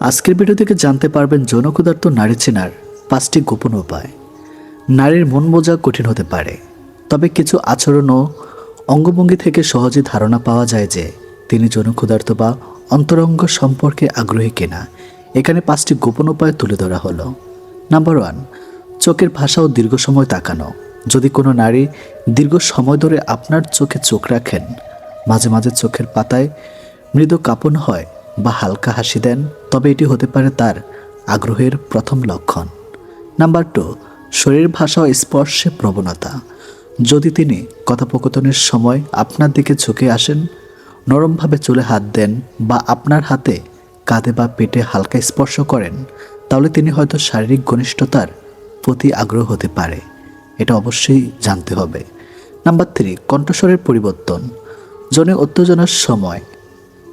আজকের ভিডিও থেকে জানতে পারবেন যৌন নারী চেনার পাঁচটি গোপন উপায়। নারীর মন বোঝা কঠিন হতে পারে, তবে কিছু আচরণ ও অঙ্গভঙ্গি থেকে সহজে ধারণা পাওয়া যায় যে তিনি যৌনক্ষুধার্থ বা অন্তরঙ্গ সম্পর্কে আগ্রহী কিনা। এখানে পাঁচটি গোপন উপায় তুলে ধরা হলো। নাম্বার ওয়ান, চোখের ভাষা ও দীর্ঘ সময় তাকানো। যদি কোনো নারী দীর্ঘ সময় ধরে আপনার চোখে চোখ রাখেন, মাঝে মাঝে চোখের পাতায় মৃদু কাঁপন হয় বা হালকা হাসি দেন, তবে এটি হতে পারে তার আগ্রহের প্রথম লক্ষণ। নাম্বার টু, শরীর ভাষা ও স্পর্শে প্রবণতা। যদি তিনি কথোপকথনের সময় আপনার দিকে ঝুঁকে আসেন, নরমভাবে চুলে হাত দেন বা আপনার হাতে কাঁধে বা পেটে হালকা স্পর্শ করেন, তাহলে তিনি হয়তো শারীরিক ঘনিষ্ঠতার প্রতি আগ্রহ হতে পারে। এটা অবশ্যই জানতে হবে। নাম্বার থ্রি, কণ্ঠস্বরের পরিবর্তন। জনে উত্তেজনার সময়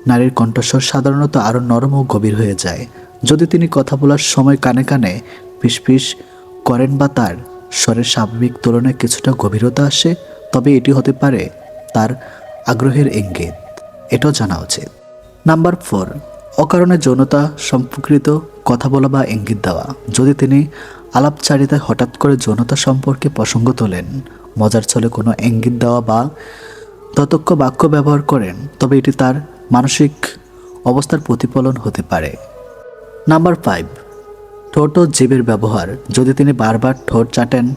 নারীর কণ্ঠস্বর সাধারণত আরও নরম ও গভীর হয়ে যায়। যদি তিনি কথা বলার সময় কানে কানে ফিসফিস করেন বা তার স্বরের স্বাভাবিক তুলনায় কিছুটা গভীরতা আসে, তবে এটি হতে পারে তার আগ্রহের ইঙ্গিত। এটাও জানা উচিত। নাম্বার ফোর, অকারণে যৌনতা সম্পর্কিত কথা বলা বা ইঙ্গিত দেওয়া। যদি তিনি আলাপচারিতায় হঠাৎ করে যৌনতা সম্পর্কে প্রসঙ্গ তোলেন, মজার ছলে কোনো ইঙ্গিত দেওয়া বা ততক্ষ বাক্য ব্যবহার করেন, তবে এটি তার মানসিক অবস্থার প্রতিফলন হতে পারে। নাম্বার ফাইভ ঠোঁট ও জীবের ব্যবহার। যদি তিনি বারবার ঠোঁট চাটেন,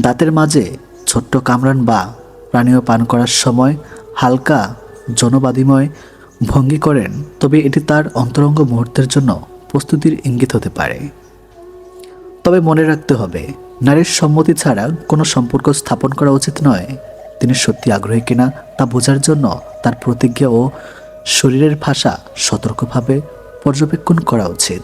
দাঁতের মাঝে ছোট্ট কামরান বা পানীয় পান করার সময় হালকা জনবাদিময় ভঙ্গি করেন, তবে এটি তার অন্তরঙ্গ মুহূর্তের জন্য প্রস্তুতির ইঙ্গিত হতে পারে। তবে মনে রাখতে হবে, নারীর সম্মতি ছাড়া কোনো সম্পর্ক স্থাপন করা উচিত নয়। তিনি সত্যি আগ্রহী কিনা তা বোঝার জন্য তার প্রতিজ্ঞা ও শরীরের ভাষা সতর্কভাবে পর্যবেক্ষণ করা উচিত।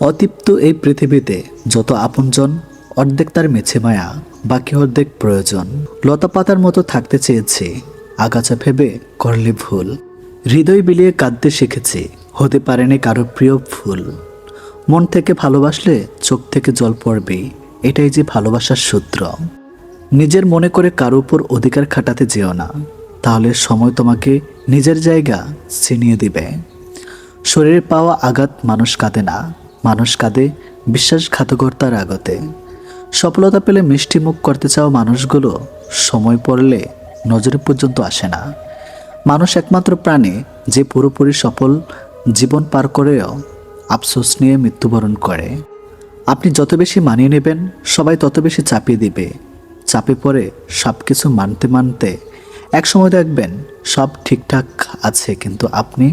অতিপ্ত এই পৃথিবীতে যত আপনজন, অর্ধেক তার মেছে মায়া, বাকি অর্ধেক প্রয়োজন। লতা পাতার মতো থাকতে চেয়েছি, আগাছা ভেবে করলে ভুল। হৃদয় বিলিয়ে কাঁদতে শিখেছি, হতে পারেনি কারও প্রিয় ফুল। মন থেকে ভালোবাসলে চোখ থেকে জল পড়বে এটাই যে ভালোবাসার সূত্র। নিজের মনে করে কারও উপর অধিকার খাটাতে যেও না, তাহলে সময় তোমাকে নিজের জায়গা ছিনিয়ে দিবে। শরীরে পাওয়া আঘাত মানুষ কাঁদে না, মানুষ কাঁদে বিশ্বাসঘাতকর্তার আগতে সফলতা পেলে মিষ্টি মুখ করতে চাও মানুষগুলো সময় পড়লে নজরে পর্যন্ত আসে না। মানুষ একমাত্র প্রাণী যে পুরোপুরি সফল জীবন পার করেও আফসোস নিয়ে মৃত্যুবরণ করে। আপনি যত বেশি মানিয়ে নেবেন, সবাই তত বেশি চাপিয়ে দিবে। চাপে পড়ে সব কিছু মানতে মানতে এক সময় দেখবেন সব ঠিকঠাক আছে, কিন্তু আপনি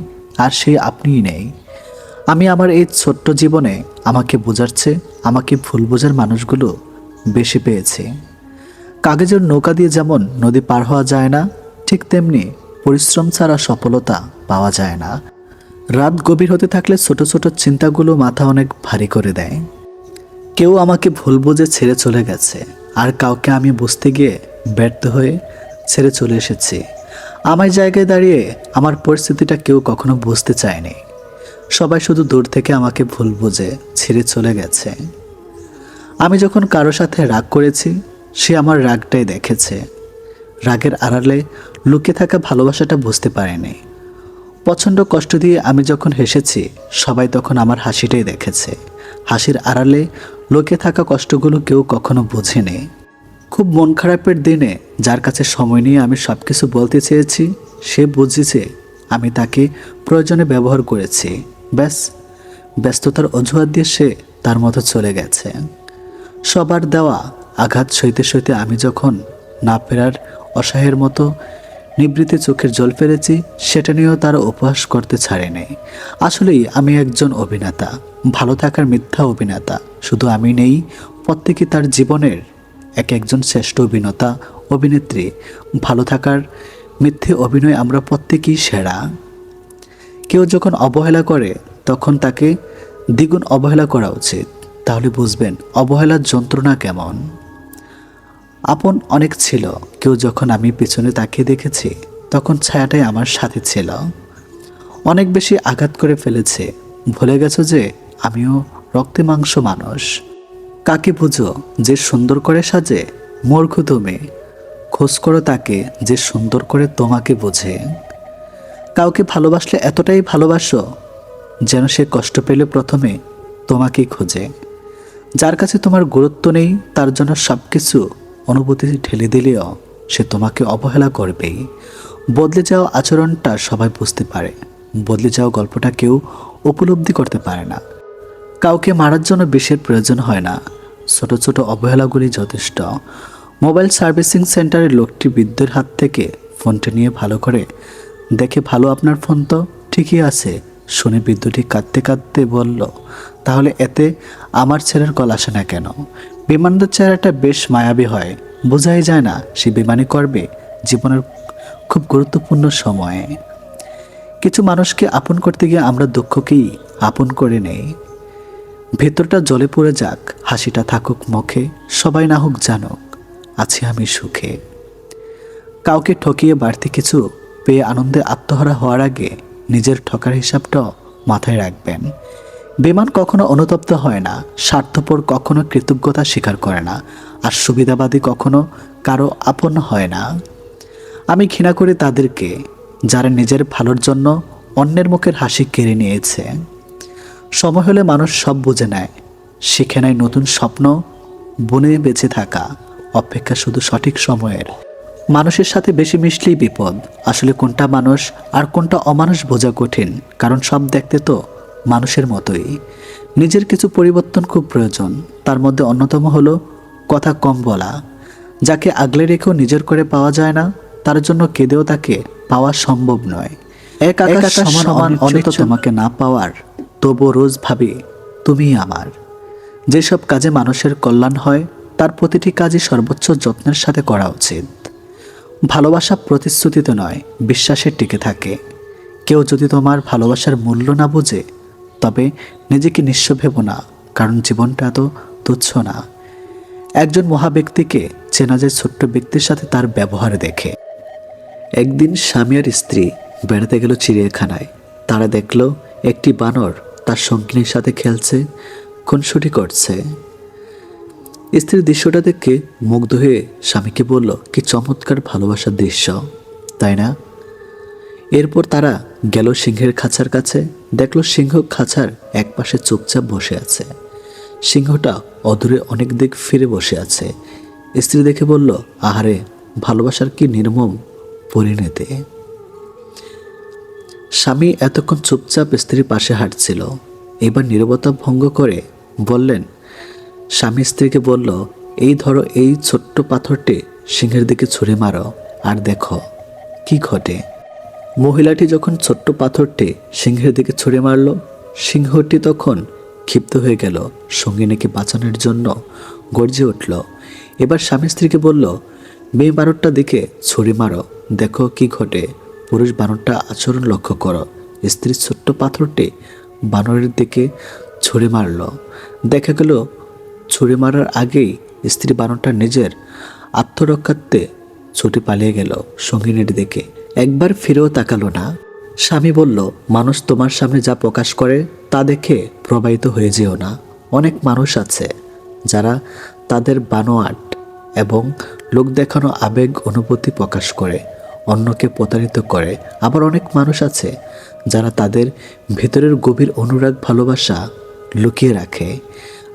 আর সেই আপনিই নেই। আমি আমার এই ছোট্ট জীবনে আমাকে বোঝাচ্ছে আমাকে ভুল বোঝার মানুষগুলো বেশি পেয়েছি। কাগজের নৌকা দিয়ে যেমন নদী পার হওয়া যায় না, ঠিক তেমনি পরিশ্রম ছাড়া সফলতা পাওয়া যায় না। রাত গভীর হতে থাকলে ছোট ছোট চিন্তাগুলো মাথা অনেক ভারী করে দেয়। কেউ আমাকে ভুল বুঝে ছেড়ে চলে গেছে, আর কাউকে আমি বুঝতে গিয়ে ব্যর্থ হয়ে ছেড়ে চলে এসেছি। আমার জায়গায় দাঁড়িয়ে আমার পরিস্থিতিটা কেউ কখনো বুঝতে চায়নি। সবাই শুধু দূর থেকে আমাকে ভুল বুঝে ছেড়ে চলে গেছে। আমি যখন কারও সাথে রাগ করেছি, সে আমার রাগটাই দেখেছে। রাগের আড়ালে লুকিয়ে থাকা ভালোবাসাটা বুঝতে পারেনি। প্রচণ্ড কষ্ট দিয়ে আমি যখন হেসেছি, সবাই তখন আমার হাসিটাই দেখেছে। হাসির আড়ালে লোকে থাকা কষ্টগুলো কেউ কখনো বোঝেনি। খুব মন খারাপের দিনে যার কাছে সময় নিয়ে আমি সব কিছু বলতে চেয়েছি, সে বুঝেছে আমি তাকে প্রয়োজনে ব্যবহার করেছি। ব্যাস, ব্যস্ততার অজুহাত দিয়ে সে তার মতো চলে গেছে। সবার দেওয়া আঘাত সইতে সইতে আমি যখন না ফেরার অসহায়ের মতো নিবৃত্তি চোখের জল ফেলেছি, সেটা নিয়েও তারা উপহাস করতে ছাড়েনি। আসলেই আমি একজন অভিনেতা, ভালো থাকার মিথ্যা অভিনেতা। শুধু আমি নেই, প্রত্যেকে তার জীবনের এক একজন শ্রেষ্ঠ অভিনেতা, অভিনেত্রী। ভালো থাকার মিথ্যে অভিনয় আমরা প্রত্যেকেই সেরা। কেউ যখন অবহেলা করে, তখন তাকে দ্বিগুণ অবহেলা করা উচিত। তাহলে বুঝবেন, অবহেলার যন্ত্রণা কেমন। আপন অনেক ছিল, কেউ যখন আমি পেছনে তাকিয়ে দেখেছি, তখন ছায়াটাই আমার সাথে ছিল। অনেক বেশি আঘাত করে ফেলেছে। ভুলে গেছো যে, আমিও রক্তে মাংস মানুষ। কাকে বুঝো যে সুন্দর করে সাজে? মূর্খ তুমি। খোঁজ করো তাকে যে সুন্দর করে তোমাকে বোঝে। কাউকে ভালোবাসলে এতটাই ভালোবাসো যেন সে কষ্ট পেলে প্রথমে তোমাকেই খোঁজে। যার কাছে তোমার গুরুত্ব নেই, তার জন্য সব কিছু অনুভূতি ঢেলে দিলেও সে তোমাকে অবহেলা করবেই। বদলে যাওয়া আচরণটা সবাই বুঝতে পারে। বদলে যাওয়া গল্পটা কেউ উপলব্ধি করতে পারে না। কাউকে মারার জন্য বিষের প্রয়োজন হয় না। ছোট ছোট অবহেলাগুলি যথেষ্ট। মোবাইল সার্ভিসিং সেন্টারের লোকটি বৃদ্ধের হাত থেকে ফোনটা নিয়ে ভালো করে, দেখে ভালো আপনার ফোন তো? ঠিকই আছে। শুনে বৃদ্ধটি কাঁদতে কাঁদতে বলল, তাহলে এতে আমার ছেলের কল আসে না কেন? বিমানদের চেহারাটা বেশ মায়াবী হয়। বোঝাই যায় না সে বিমানি করবে। জীবনের খুব গুরুত্বপূর্ণ সময়ে। কিছু মানুষকে আপন করতে গিয়ে আমরা দুঃখকেই আপন করে নেই। ভেতরটা জলে পড়ে যাক, হাসিটা থাকুক মুখে, সবাই না হোক জানুক, আছি আমি সুখে। কাউকে ঠকিয়ে বাড়তি কিছু পেয়ে আনন্দে আত্মহারা হওয়ার আগে নিজের ঠকার হিসাবটাও মাথায় রাখবেন। বিমান কখনো অনুতপ্ত হয় না, স্বার্থপর কখনো কৃতজ্ঞতা স্বীকার করে না, আর সুবিধাবাদী কখনো কারও আপন হয় না। আমি ঘৃণা করি তাদেরকে, যারা নিজের ভালোর জন্য অন্যের মুখের হাসি কেড়ে নিয়েছে। সময় হলে মানুষ সব বুঝে নেয়। শিখে নেয় নতুন স্বপ্ন বনে বেঁচে থাকা অপেক্ষা শুধু সঠিক সময়ের। মানুষের সাথে বেশি মিশলেই বিপদ। আসলে কোনটা মানুষ আর কোনটা অমানুষ বোঝা কঠিন কারণ সব দেখতে তো মানুষের মতোই। নিজের কিছু পরিবর্তন খুব প্রয়োজন তার মধ্যে অন্যতম হলো কথা কম বলা। যাকে আগলে রেখেও নিজের করে পাওয়া যায় না তার জন্য কেঁদেও তাকে পাওয়া সম্ভব নয়। এক আকাশ সমান সমান অনেক তোমাকে না পাওয়ার তবু রোজ ভাবি, তুমিই আমার। যেসব কাজে মানুষের কল্যাণ হয়, তার প্রতিটি কাজই সর্বোচ্চ যত্নের সাথে করা উচিত। ভালোবাসা প্রতিশ্রুতিতে নয়, বিশ্বাসে টিকে থাকে। কেউ যদি তোমার ভালোবাসার মূল্য না বোঝে, তবে নিজেকে নিঃস্ব ভেবো না, কারণ জীবনটা এত তুচ্ছ না। একজন মহাব্যক্তিকে চেনা যায় ছোট্ট ব্যক্তির সাথে তার ব্যবহার দেখে। একদিন স্বামী আর স্ত্রী বেড়াতে গেল চিড়িয়াখানায়। তারা দেখল একটি বানর তার সঙ্গিনীর সাথে খেলছে, খুনসুটি করছে। স্ত্রীর দৃশ্যটা দেখে মুগ্ধ হয়ে স্বামীকে বলল, কি চমৎকার ভালোবাসার দৃশ্য। তাই না? এরপর তারা গেল সিংহের খাঁচার কাছে, দেখল সিংহ খাঁচার একপাশে চুপচাপ বসে আছে। সিংহটা অদূরে অনেক দিক ফিরে বসে আছে। স্ত্রী দেখে বলল, আহারে, ভালোবাসার কি নির্মম পরিণতি? স্বামী এতক্ষণ চুপচাপ স্ত্রীর পাশে হাঁটছিল। এবার নীরবতা ভঙ্গ করে বললেন, স্বামী স্ত্রীকে বলল, এই ধরো এই ছোট্ট পাথরটি সিংহের দিকে ছুঁড়ে মারো আর দেখো কি ঘটে। মহিলাটি যখন ছোট্ট পাথরটি সিংহের দিকে ছুঁড়ে মারল, সিংহটি তখন ক্ষিপ্ত হয়ে গেল, সঙ্গিনীকে বাঁচানোর জন্য গর্জে উঠল। এবার স্বামী স্ত্রীকে বলল, মেয়ে বানরটা দিকে ছুরি মারো, দেখো কি ঘটে। পুরুষ বানরটা আচরণ লক্ষ্য করো। স্ত্রীর ছোট্ট পাথরটি বানরের দিকে ছুরি মারল। দেখা গেল ছুরি মারার আগেই স্ত্রী বানরটা নিজের আত্মরক্ষার্থে ছুটে পালিয়ে গেল সঙ্গিনীর দিকে। একবার ফিরেও তাকালো না। স্বামী বলল, মানুষ তোমার সামনে যা প্রকাশ করে তা দেখে প্রবাহিত হয়ে যেও না। অনেক মানুষ আছে যারা তাদের বানোয়াট এবং লোক দেখানো আবেগ অনুভূতি প্রকাশ করে। অন্যকে প্রতারিত করে। আবার অনেক মানুষ আছে যারা তাদের ভেতরের গভীর অনুরাগ ভালোবাসা লুকিয়ে রাখে।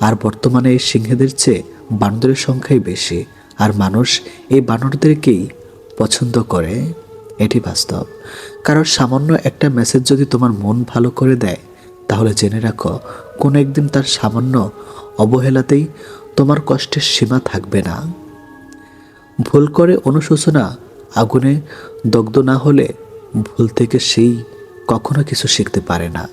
আর বর্তমানে এই সিংহেদের চেয়ে বানরের সংখ্যাই বেশি। আর মানুষ এই বানরদেরকেই পছন্দ করে। এটি বাস্তব। কারণ সামান্য একটা মেসেজ যদি তোমার মন ভালো করে দেয়, তাহলে জেনে রাখো, কোনো একদিন তার সামান্য অবহেলাতেই তোমার কষ্টের সীমা থাকবে না। ভুল করে অনুশোচনা আগুনে দগ্ধ না হলে ভুল থেকে সেই কখনো কিছু শিখতে পারে না।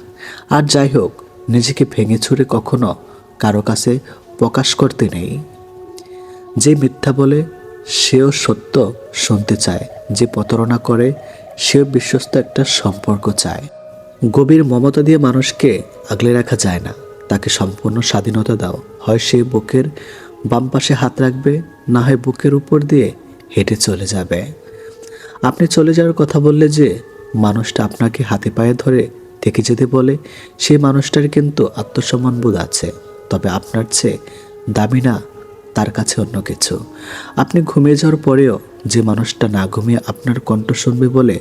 আর যাই হোক, নিজেকে ভেঙে ছুড়ে কখনো কারও কাছে প্রকাশ করতে নেই। যে মিথ্যা বলে, সেও সত্য শুনতে চায়। যে প্রতারণা করে, সেও বিশ্বস্ত একটা সম্পর্ক চায়। গভীর মমতা দিয়ে মানুষকে আগলে রাখা যায় না। তাকে সম্পূর্ণ স্বাধীনতা দাও। হয় সে বুকের বাম পাশে হাত রাখবে, না হয় বুকের উপর দিয়ে হেঁটে চলে যাবে। আপনি চলে যাওয়ার কথা বললে যে মানুষটা আপনাকে হাতে পায়ে ধরে থেকে যেতে বলে সেই মানুষটার কিন্তু আত্মসম্মান বোধ আছে। তবে আপনার চেয়ে দামি না, তার কাছে অন্য কিছু। আপনি ঘুমিয়ে যাওয়ার পরেও যে মানুষটা না ঘুমিয়ে আপনার কণ্ঠ শুনবে বলে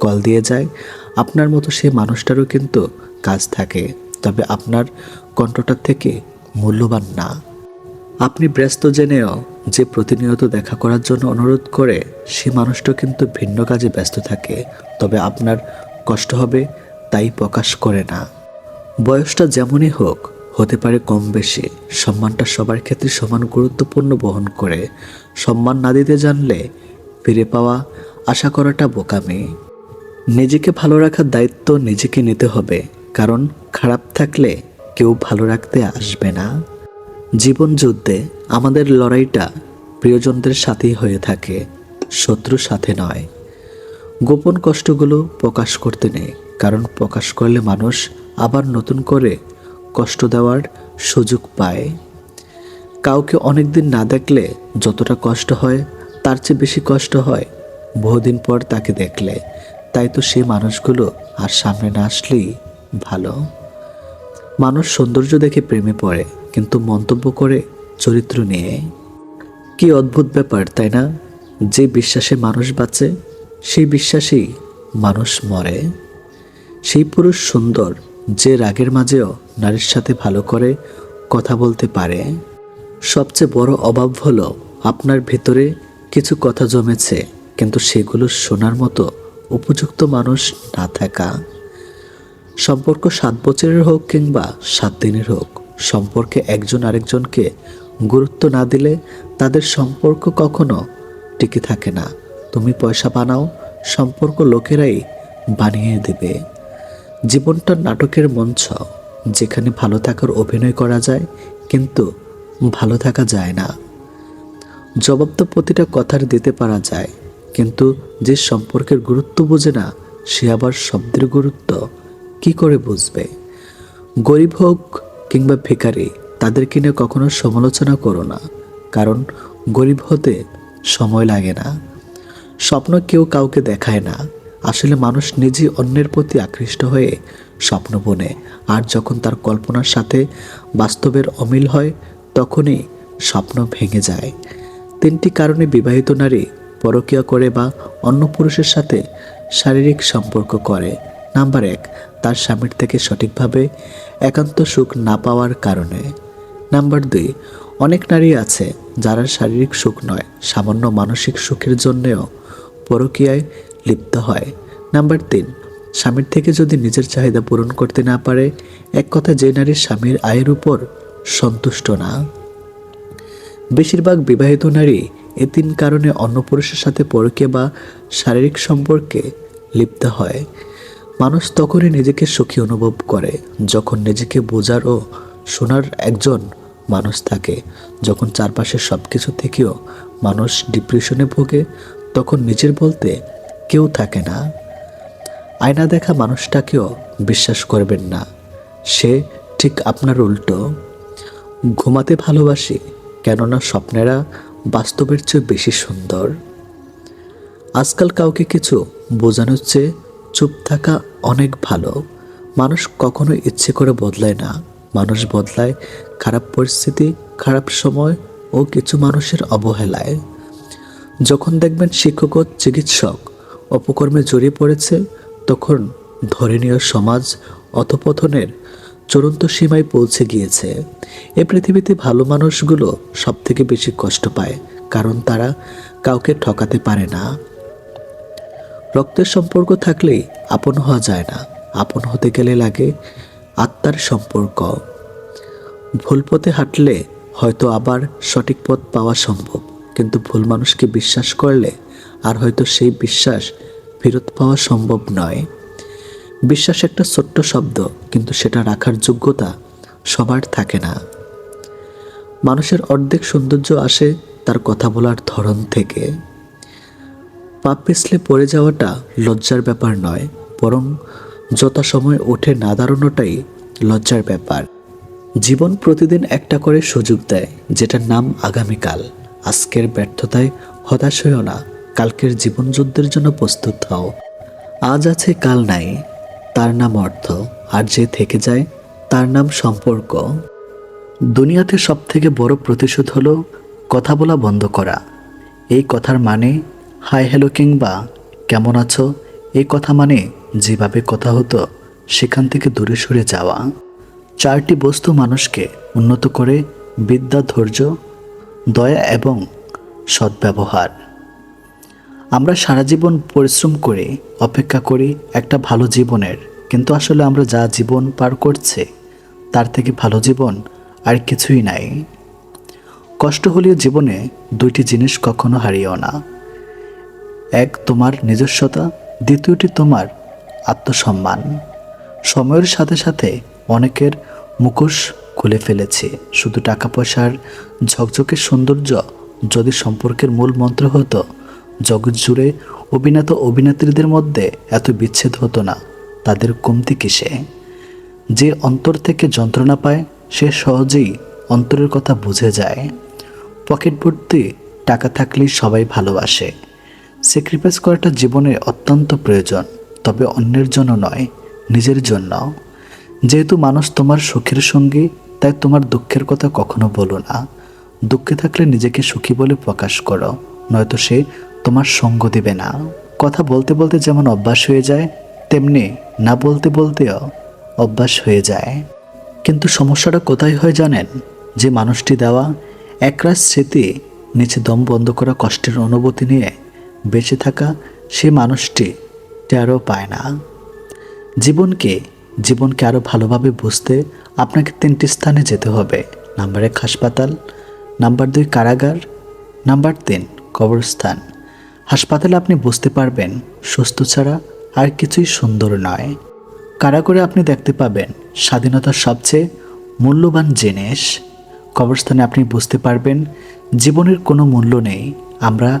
কল দিয়ে যায়, আপনার মতো সেই মানুষটারও কিন্তু কাজ থাকে। তবে আপনার কণ্ঠটার থেকে মূল্যবান না। আপনি ব্যস্ত জেনেও যে প্রতিনিয়ত দেখা করার জন্য অনুরোধ করে সে মানুষটা কিন্তু ভিন্ন কাজে ব্যস্ত থাকে। তবে আপনার কষ্ট হবে তাই প্রকাশ করে না। বয়সটা যেমনই হোক, হতে পারে কম বেশি, সম্মানটা সবার ক্ষেত্রে সমান গুরুত্বপূর্ণ বহন করে। সম্মান না দিতে জানলে ফিরে পাওয়া আশা করাটা বোকামি। নিজেকে ভালো রাখার দায়িত্ব নিজেকে নিতে হবে, কারণ খারাপ থাকলে কেউ ভালো রাখতে আসবে না। জীবন যুদ্ধে আমাদের লড়াইটা প্রিয়জনদের সাথেই হয়ে থাকে, শত্রুর সাথে নয়। গোপন কষ্টগুলো প্রকাশ করতে নেই, কারণ প্রকাশ করলে মানুষ আবার নতুন করে কষ্ট দেওয়ার সুযোগ পায়। কাউকে অনেকদিন না দেখলে যতটা কষ্ট হয়, তার চেয়ে বেশি কষ্ট হয় বহুদিন পর তাকে দেখলে। তাই তো সেই মানুষগুলো আর সামনে না আসলেই ভালো। মানুষ সৌন্দর্য দেখে প্রেমে পড়ে, কিন্তু মন্তব্য করে চরিত্র নিয়ে। কি অদ্ভুত ব্যাপার, তাই না? যে বিশ্বাসে মানুষ বাঁচে, সেই বিশ্বাসেই মানুষ মরে। সেই পুরুষ সুন্দর, যে রাগের মাঝেও নারীর সাথে ভালো করে কথা বলতে পারে। সবচেয়ে বড় অভাব হলো আপনার ভেতরে কিছু কথা জমেছে, কিন্তু সেগুলো শোনার মতো উপযুক্ত মানুষ না থাকা। সম্পর্ক সাত বছরের হোক কিংবা সাত দিনের হোক, সম্পর্কে একজন আরেকজনকে গুরুত্ব না দিলে তাদের সম্পর্ক কখনো টিকে থাকে না। তুমি পয়সা বানাও, সম্পর্ক লোকেরাই বানিয়ে দেবে। জীবনটা নাটকের মঞ্চ, যেখানে ভালো থাকার অভিনয় করা যায় কিন্তু ভালো থাকা যায় না। জবাব তো প্রতিটা কথার দিতে পারা যায়, কিন্তু যে সম্পর্কের গুরুত্ব বোঝে না, সে আবার শব্দের গুরুত্ব কি করে বুঝবে? গরিব হোক কিংবা ভিখারি, তাদেরকে নিয়ে কখনো সমালোচনা করো না, কারণ গরিব হতে সময় লাগে না। স্বপ্ন কেউ কাউকে দেখায় না। আসলে মানুষ নিজে অন্যের প্রতি আকৃষ্ট হয়ে স্বপ্ন বনে। আর যখন তার কল্পনার সাথে বাস্তবের অমিল হয়, তখনই স্বপ্ন ভেঙে যায়। তিনটি কারণে বিবাহিত নারী পরকীয়া করে বা অন্য পুরুষের সাথে শারীরিক সম্পর্ক করে। নাম্বার এক, তার স্বামীর থেকে সঠিকভাবে একান্ত সুখ না পাওয়ার কারণে। নাম্বার দুই, অনেক নারী আছে যারা শারীরিক সুখ নয়, সামান্য মানসিক সুখের জন্যেও পরকীয়ায় লিপ্ত হয়। নাম্বার তিন, স্বামীর থেকে যদি নিজের চাহিদা পূরণ করতে না পারে, এক কথা যে নারীর স্বামীর আয়ের উপর সন্তুষ্ট না। বেশিরভাগ বিবাহিত নারী এ তিন কারণে অন্য পুরুষের সাথে পরকে বা শারীরিক সম্পর্কে লিপ্ত হয়। মানুষ তখনই নিজেকে সুখী অনুভব করে, যখন নিজেকে বোঝার ও শোনার একজন মানুষ থাকে। যখন চারপাশের সব কিছু থেকেও মানুষ ডিপ্রেশনে ভোগে, তখন নিজের বলতে কেউ থাকে না। আয়না দেখা মানুষটাকেও বিশ্বাস করবেন না। সে ঠিক আপনার উল্টো। ঘুমাতে ভালোবাসি, কেননা স্বপ্নেরা বাস্তবের চেয়ে বেশি সুন্দর। আজকাল কাউকে কিছু বোঝানোর চেয়ে চুপ থাকা অনেক ভালো। মানুষ কখনো ইচ্ছে করে বদলায় না। মানুষ বদলায় খারাপ পরিস্থিতি, খারাপ সময় ও কিছু মানুষের অবহেলায়। যখন দেখবেন শিক্ষক ও চিকিৎসক অপকর্মে জড়িয়ে পড়েছে, তখন ধরনীয় সমাজ অধপতনের চূড়ান্ত সীমায় পৌঁছে গিয়েছে। এ পৃথিবীতে ভালো মানুষগুলো সব থেকে বেশি কষ্ট পায়, কারণ তারা কাউকে ঠকাতে পারে না। রক্তের সম্পর্ক থাকলেই আপন হওয়া যায় না। আপন হতে গেলে লাগে আত্মার সম্পর্ক। ভুল পথে হাঁটলে হয়তো আবার সঠিক পথ পাওয়া সম্ভব, কিন্তু ভুল মানুষকে বিশ্বাস করলে আর হয়তো সেই বিশ্বাস ফেরত পাওয়া সম্ভব নয়। বিশ্বাস একটা ছোট্ট শব্দ, কিন্তু সেটা রাখার যোগ্যতা সবার থাকে না। মানুষের অর্ধেক সৌন্দর্য আসে তার কথা বলার ধরন থেকে। পাপ পিছলে পড়ে যাওয়াটা লজ্জার ব্যাপার নয়, বরং যত সময় ওঠে না দাঁড়ানোটাই লজ্জার ব্যাপার। জীবন প্রতিদিন একটা করে সুযোগ দেয়, যেটার নাম আগামীকাল। আজকের ব্যর্থতায় হতাশ হয়েও না, কালকের জীবনযুদ্ধের জন্য প্রস্তুত হও। আজ আছে কাল নাই, তার নাম অর্থ, আর যে থেকে যায়, তার নাম সম্পর্ক। দুনিয়াতে সব থেকে বড় প্রতিশোধ হলো, কথা বলা বন্ধ করা। এই কথার মানে হাই হ্যালো কিংবা কেমন আছো? এই কথা মানে যেভাবে কথা হতো, সেখান থেকে দূরে সরে যাওয়া। চারটি বস্তু মানুষকে উন্নত করে, বিদ্যা, ধৈর্য, দয়া এবং সদ্ব্যবহার। আমরা সারা জীবন পরিশ্রম করে, অপেক্ষা করি একটা ভালো জীবনের। কিন্তু আসলে আমরা যা জীবন পার করছে, তার থেকে ভালো জীবন আর কিছুই নাই। কষ্ট হলেও জীবনে দুইটি জিনিস কখনো হারিও না। এক তোমার নিজস্বতা, দ্বিতীয়টি তোমার আত্মসম্মান। সময়ের সাথে সাথে অনেকের মুখোশ খুলে ফেলেছে। শুধু টাকা পয়সার ঝকঝকে সৌন্দর্য যদি সম্পর্কের মূল মন্ত্র হতো, জগৎ জুড়ে অভিনেতা অভিনেত্রীদের মধ্যে এত বিচ্ছেদ হতো না, তাদের কমতি কিসে? যে অন্তর থেকে যন্ত্রণা পায়, সে সহজেই অন্তরের কথা বুঝে যায়। পকেট ভর্তি টাকা থাকলেই সবাই ভালোবাসে। স্যাক্রিফাইস করাটা জীবনে অত্যন্ত প্রয়োজন, তবে অন্যের জন্য নয়, নিজের জন্য যেহেতু মানুষ তোমার সুখের সঙ্গী, তাই তোমার দুঃখের কথা কখনো বলো না। দুঃখে থাকলে নিজেকে সুখী বলে প্রকাশ করো, নয়তো সে তোমার সঙ্গ দেবে না। কথা বলতে বলতে যেমন অভ্যাস হয়ে যায়, তেমনি না বলতে বলতেও অভ্যাস হয়ে যায়। কিন্তু সমস্যাটা কোথায় হয় জানেন? যে মানুষটি দেওয়া একরাশ স্মৃতি নিচে দম বন্ধ করা কষ্টের অনুভূতি নিয়ে বেঁচে থাকা সে মানুষটি টেরও পায় না। জীবনকে জীবনকে আরও ভালোভাবে বুঝতে আপনাকে তিনটি স্থানে যেতে হবে। নাম্বার এক, হাসপাতাল। নাম্বার দুই, কারাগার। নাম্বার তিন, কবরস্থান। হাসপাতালে আপনি বুঝতে পারবেন, সুস্থ ছাড়া আর কিছুই সুন্দর নয়। কারাগারে আপনি দেখতে পাবেন স্বাধীনতার সবচেয়ে মূল্যবান জিনিস। কবরস্থানে আপনি বুঝতে পারবেন, জীবনের কোনো মূল্য নেই। আমরা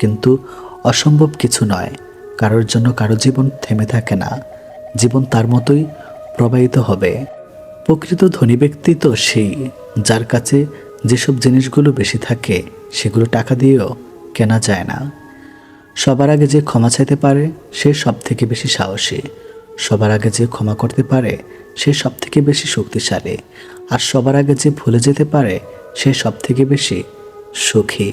কিন্তু অসম্ভব কিছু নয়। কারোর জন্য কারও জীবন থেমে থাকে না। জীবন তার মতোই প্রবাহিত হবে। প্রকৃত ধনী ব্যক্তি তো সেই, যার কাছে যেসব জিনিসগুলো বেশি থাকে, সেগুলো টাকা দিয়েও কেনা যায় না। সবার আগে যে ক্ষমা চাইতে পারে, সে সব থেকে বেশি সাহসী। সবার আগে যে ক্ষমা করতে পারে, সে সব থেকে বেশি শক্তিশালী। আর সবার আগে যে ভুলে যেতে পারে, সে সব থেকে বেশি সুখী।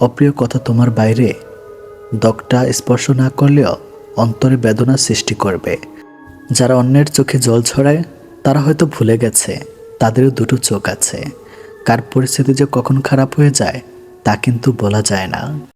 অপ্রিয় কথা তোমার বাইরে দগটা স্পর্শ না করলেও অন্তরে বেদনা সৃষ্টি করবে। যারা অন্যের চোখে জল ছড়ায়, তারা হয়তো ভুলে গেছে, তাদেরও দুটো চোখ আছে। কার পরিস্থিতি যে কখন খারাপ হয়ে যায়, তা কিন্তু বলা যায় না।